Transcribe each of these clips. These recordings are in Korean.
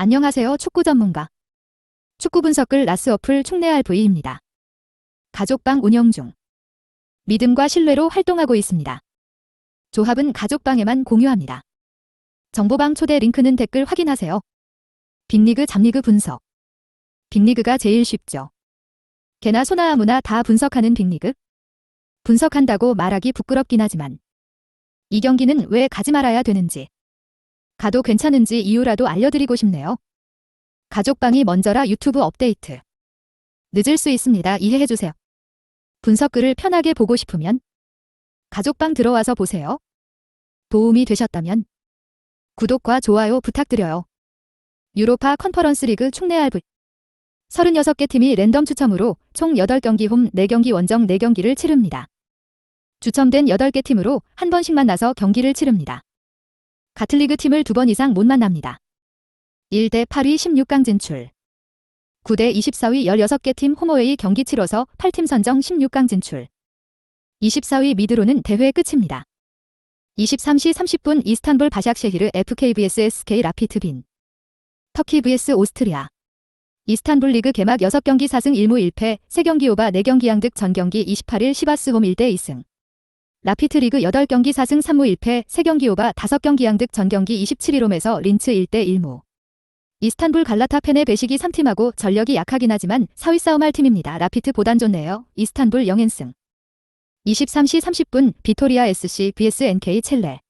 안녕하세요. 축구 전문가. 축구 분석글 라스 어플 충내알 V입니다. 가족방 운영 중. 믿음과 신뢰로 활동하고 있습니다. 조합은 가족방에만 공유합니다. 정보방 초대 링크는 댓글 확인하세요. 빅리그 잡리그 분석. 빅리그가 제일 쉽죠. 개나 소나 아무나 다 분석하는 빅리그. 분석한다고 말하기 부끄럽긴 하지만 이 경기는 왜 가지 말아야 되는지 가도 괜찮은지 이유라도 알려드리고 싶네요. 가족방이 먼저라 유튜브 업데이트. 늦을 수 있습니다. 이해해주세요. 분석글을 편하게 보고 싶으면 가족방 들어와서 보세요. 도움이 되셨다면 구독과 좋아요 부탁드려요. 유로파 컨퍼런스 리그 충내알 V 36개 팀이 랜덤 추첨으로 총 8경기 홈 4경기 원정 4경기를 치릅니다. 추첨된 8개 팀으로 한 번씩 만나서 경기를 치릅니다. 같은 리그 팀을 두 번 이상 못 만납니다. 1대 8위 16강 진출. 9대 24위 16개 팀 홈어웨이 경기 치러서 8팀 선정 16강 진출. 24위 미드로는 대회 끝입니다. 23시 30분 이스탄불 바샥셰히르 FKVS SK 라피트 빈. 터키 vs 오스트리아. 이스탄불 리그 개막 6경기 4승 1무 1패, 3경기 오바 4경기 양득 전경기 28일 시바스 홈 1대 2승. 라피트 리그 8경기 4승 3무 1패, 3경기 오바 5경기 양득 전경기 27일 홈에서 린츠 1대 1무. 이스탄불 갈라타 펜의 배식이 3팀하고 전력이 약하긴 하지만 4위 싸움할 팀입니다. 라피트 보단 좋네요. 이스탄불 영앤승. 23시 30분 비토리아 SC vs NK 첼레.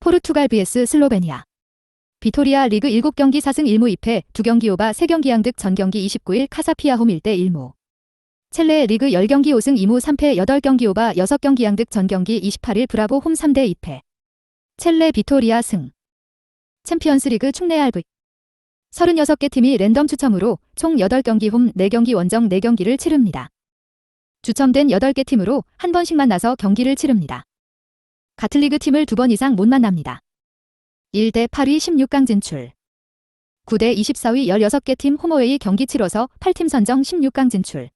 포르투갈 vs 슬로베니아. 비토리아 리그 7경기 4승 1무 2패, 2경기 오바 3경기 양득 전경기 29일 카사피아 홈 1대 1무. 첼레 리그 10경기 5승 2무 3패 8경기 오바 6경기 양득 전경기 28일 브라보 홈 3대 2패. 첼레 비토리아 승. 챔피언스 리그 충내알 V 36개 팀이 랜덤 추첨으로 총 8경기 홈 4경기 원정 4경기를 치릅니다. 추첨된 8개 팀으로 한 번씩 만나서 경기를 치릅니다. 같은 리그 팀을 두 번 이상 못 만납니다. 1대 8위 16강 진출. 9대 24위 16개 팀 홈어웨이 경기 치러서 8팀 선정 16강 진출.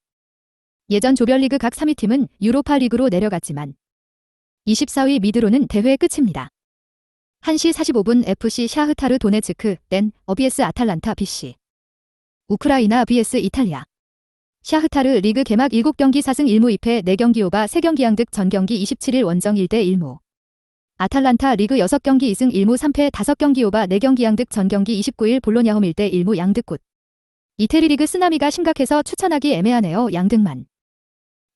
예전 조별리그 각 3위 팀은 유로파 리그로 내려갔지만 24위 미드로는 대회 끝입니다. 1시 45분 FC 샤흐타르 도네츠크 땐 어비에스 아탈란타 BC. 우크라이나 vs 이탈리아. 샤흐타르 리그 개막 7경기 4승 1무 2패 4경기 오바 3경기 양득 전경기 27일 원정 1대 1무. 아탈란타 리그 6경기 2승 1무 3패 5경기 오바 4경기 양득 전경기 29일 볼로냐 홈 1대 1무 양득굿. 이태리 리그 쓰나미가 심각해서 추천하기 애매하네요. 양득만.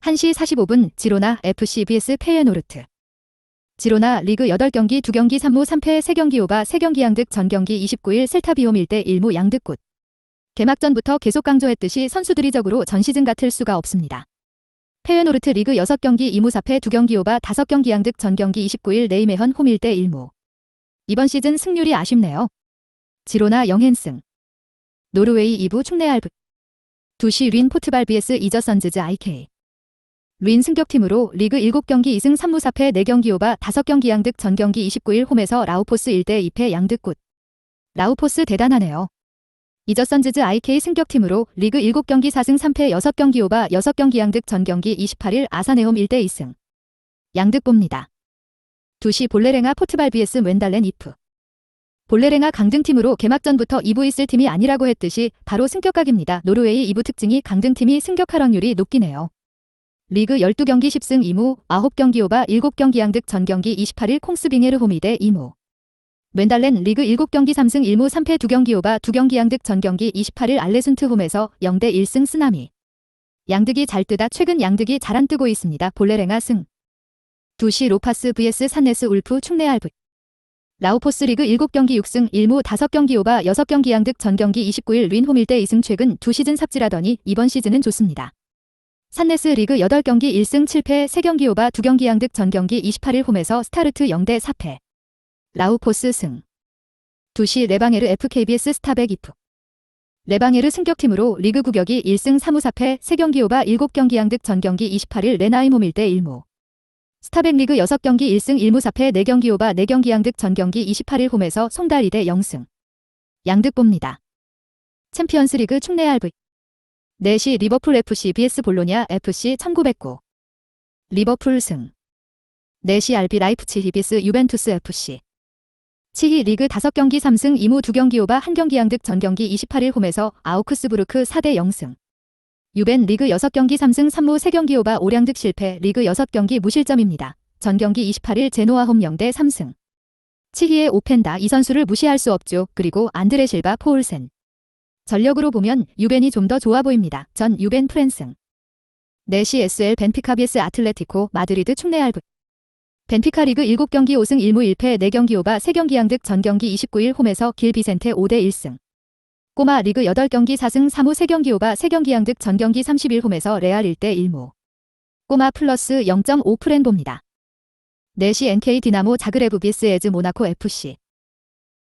1시 45분 지로나 FC vs 페예노르트. 지로나 리그 8경기 2경기 3무 3패 3경기 오바 3경기 양득 전경기 29일 셀타비홈 1대 1무 양득굿. 개막전부터 계속 강조했듯이 선수들이 적으로 전 시즌 같을 수가 없습니다. 페예노르트 리그 6경기 2무 4패 2경기 오바 5경기 양득 전경기 29일 네이메헌 홈 1대 1무. 이번 시즌 승률이 아쉽네요. 지로나 영앤승. 노르웨이 2부 충내알브. 2시 린 포트발 vs 이저선즈즈 IK. 린 승격팀으로 리그 7경기 2승 3무 4패 4경기 오바 5경기 양득 전경기 29일 홈에서 라우포스 1대 2패 양득굿. 라우포스 대단하네요. 이저 선즈즈 IK 승격팀으로 리그 7경기 4승 3패 6경기 오바 6경기 양득 전경기 28일 아사네홈 1대 2승. 양득 봅니다. 2시 볼레랭아 포트발 vs 웬달렌 이프. 볼레랭아 강등팀으로 개막전부터 2부 있을 팀이 아니라고 했듯이 바로 승격각입니다. 노르웨이 2부 특징이 강등팀이 승격할 확률이 높기네요. 리그 12경기 10승 2무, 9경기 오바 7경기 양득 전경기 28일 콩스빙에르 홈 2대 2무. 웬달렌 리그 7경기 3승 1무 3패 2경기 오바 2경기 양득 전경기 28일 알레순트 홈에서 0대 1승 쓰나미. 양득이 잘 뜨다 최근 양득이 잘 안 뜨고 있습니다. 볼레랭아 승. 2시 로파스 vs 산네스 울프 충내알브. 라우포스 리그 7경기 6승 1무 5경기 오바 6경기 양득 전경기 29일 윈홈 1대 2승 최근 두 시즌 삽질하더니 이번 시즌은 좋습니다. 산네스 리그 8경기 1승 7패 3경기 오바 2경기 양득 전경기 28일 홈에서 스타르트 0대 4패. 라우포스 승. 2시 레방에르 FKBS 스타백 이프. 레방에르 승격팀으로 리그 구격이 1승 3무 4패 3경기 오바 7경기 양득 전경기 28일 레나임 홈 1대 1무. 스타백 리그 6경기 1승 1무 4패 4경기 오바 4경기 양득 전경기 28일 홈에서 송달 2대 0승. 양득 봅니다. 챔피언스 리그 충내알 V. 4시 리버풀 FC BS 볼로냐 FC 1909. 리버풀 승. 4시 RB 라이프치히 비스 유벤투스 FC. 치히 리그 5경기 3승 2무 2경기 오바 1경기 양득 전 경기 28일 홈에서 아우크스부르크 4대 0승. 유벤 리그 6경기 3승 3무 3경기 오바 5량득 실패 리그 6경기 무실점입니다. 전 경기 28일 제노아 홈 0대 3승. 치히의 오펜다 이 선수를 무시할 수 없죠. 그리고 안드레 실바 포울센. 전력으로 보면 유벤이 좀 더 좋아 보입니다. 전 유벤 프랜승. 4시 SL 벤피카 비스 아틀레티코 마드리드 축내알브. 벤피카 리그 7경기 5승 1무 1패 4경기 오바 3경기 양득 전 경기 29일 홈에서 길 비센테 5대 1승. 꼬마 리그 8경기 4승 3무 3경기 오바 3경기 양득 전 경기 30일 홈에서 레알 1대 1무. 꼬마 플러스 0.5 프렌보입니다. 4시 NK 디나모 자그레브 비스 에즈 모나코 FC.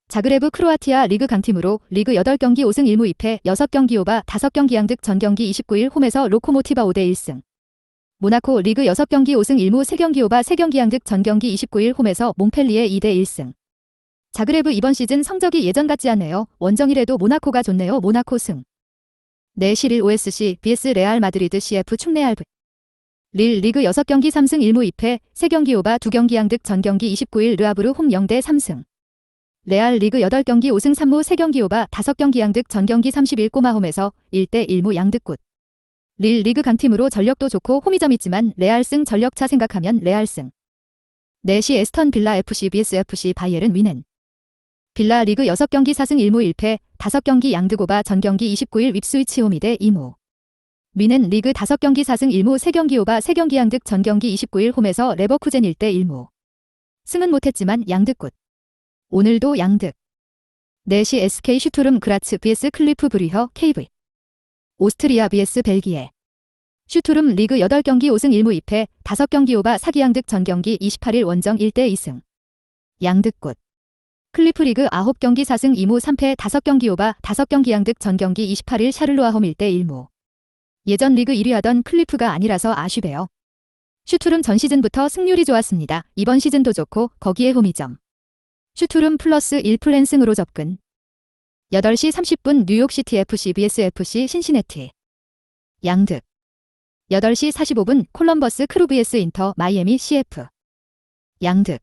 자그레브 크로아티아 리그 강팀으로 리그 8경기 5승 1무 2패 6경기 오바 5경기 양득 전 경기 29일 홈에서 로코모티바 5대 1승. 모나코 리그 6경기 5승 1무 3경기 오바 3경기 양득 전 경기 29일 홈에서 몽펠리에 2대 1승. 자그레브 이번 시즌 성적이 예전 같지 않네요. 원정이라도 모나코가 좋네요. 모나코 승. 내실 1 OSC BS 레알 마드리드 CF 축내알브. 릴 리그 6경기 3승 1무 2패 3경기 오바 2경기 양득 전 경기 29일 르아브르 홈 0대 3승. 레알 리그 8경기 5승 3무 3경기 오바 5경기 양득 전 경기 31 꼬마 홈에서 1대 1무 양득굿. 릴 리그 강팀으로 전력도 좋고 홈이 점 있지만 레알 승 전력차 생각하면 레알 승. 4시 에스턴 빌라 FC BS FC 바이에른 위넨. 빌라 리그 6경기 4승 1무 1패 5경기 양득오바 전 경기 29일 윕스위치 홈 2대 2무. 위넨 리그 5경기 4승 1무 3경기 오바 3경기 양득 전 경기 29일 홈에서 레버쿠젠 1대 1무. 승은 못했지만 양득굿. 오늘도 양득. 4시 SK 슈투름 그라츠 BS 클리프 브리허 KV. 오스트리아 BS 벨기에. 슈투름 리그 8경기 5승 1무 2패 5경기 오바 사기 양득 전 경기 28일 원정 1대 2승. 양득굿. 클리프 리그 9경기 4승 2무 3패 5경기 오바 5경기 양득 전 경기 28일 샤를로아 홈 1대 1무. 예전 리그 1위 하던 클리프가 아니라서 아쉬워요. 슈투름 전 시즌부터 승률이 좋았습니다. 이번 시즌도 좋고 거기에 홈이점. 슈투름 플러스 1 플랜승으로 접근. 8시 30분 뉴욕시티 FC BS FC 신시내티. 양득. 8시 45분 콜럼버스 크루 vs 인터 마이애미 CF. 양득.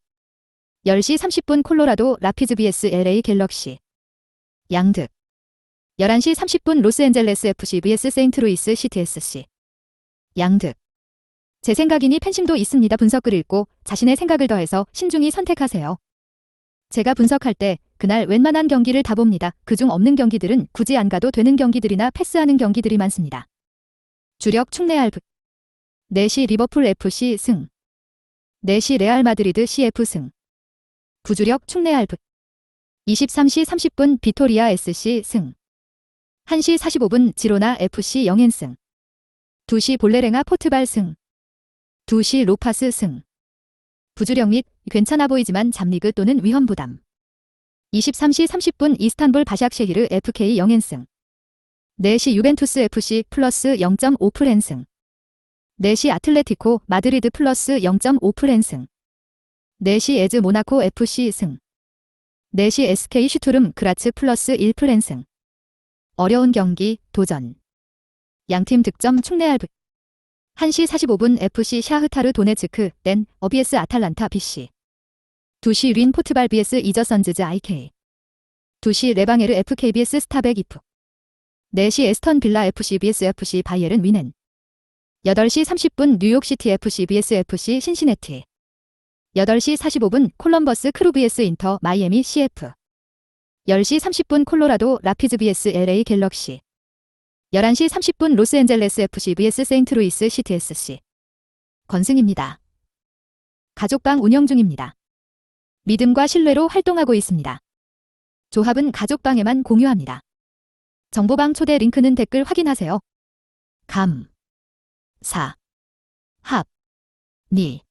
10시 30분 콜로라도 라피즈 vs LA 갤럭시. 양득. 11시 30분 로스앤젤레스 FC vs 세인트루이스 CTSC. 양득. 제 생각이니 팬심도 있습니다. 분석글 읽고 자신의 생각을 더해서 신중히 선택하세요. 제가 분석할 때 그날 웬만한 경기를 다 봅니다. 그중 없는 경기들은 굳이 안 가도 되는 경기들이나 패스하는 경기들이 많습니다. 주력 축내알브 4시 리버풀 FC 승. 4시 레알 마드리드 CF 승. 부주력 축내알브 23시 30분 비토리아 SC 승. 1시 45분 지로나 FC 영앤승. 2시 볼레랭아 포트발 승. 2시 로파스 승. 부주력 및 괜찮아 보이지만 잡리그 또는 위험 부담. 23시 30분 이스탄불 바샥쉐히르 FK 영앤승. 4시 유벤투스 FC 플러스 0.5 프랜승. 4시 아틀레티코 마드리드 플러스 0.5 프랜승. 4시 에즈 모나코 FC 승. 4시 SK 슈투름 그라츠 플러스 1 프랜승. 어려운 경기 도전. 양팀 득점 축내알브. 1시 45분 FC 샤흐타르 도네츠크 땐 어비에스 아탈란타 BC 2시 린 포트발 BS 이저 선즈즈 IK 2시 레방에르 FKBS 스타백 이프 4시 에스턴 빌라 FC BS FC 바이에른 위넨 8시 30분 뉴욕시티 FC BS FC 신시내티 8시 45분 콜럼버스 크루 BS 인터 마이애미 CF 10시 30분 콜로라도 라피즈 BS LA 갤럭시 11시 30분 로스앤젤레스 FC vs 세인트루이스 CTSC. 건승입니다. 가족방 운영 중입니다. 믿음과 신뢰로 활동하고 있습니다. 조합은 가족방에만 공유합니다. 정보방 초대 링크는 댓글 확인하세요. 감, 사, 합, 니.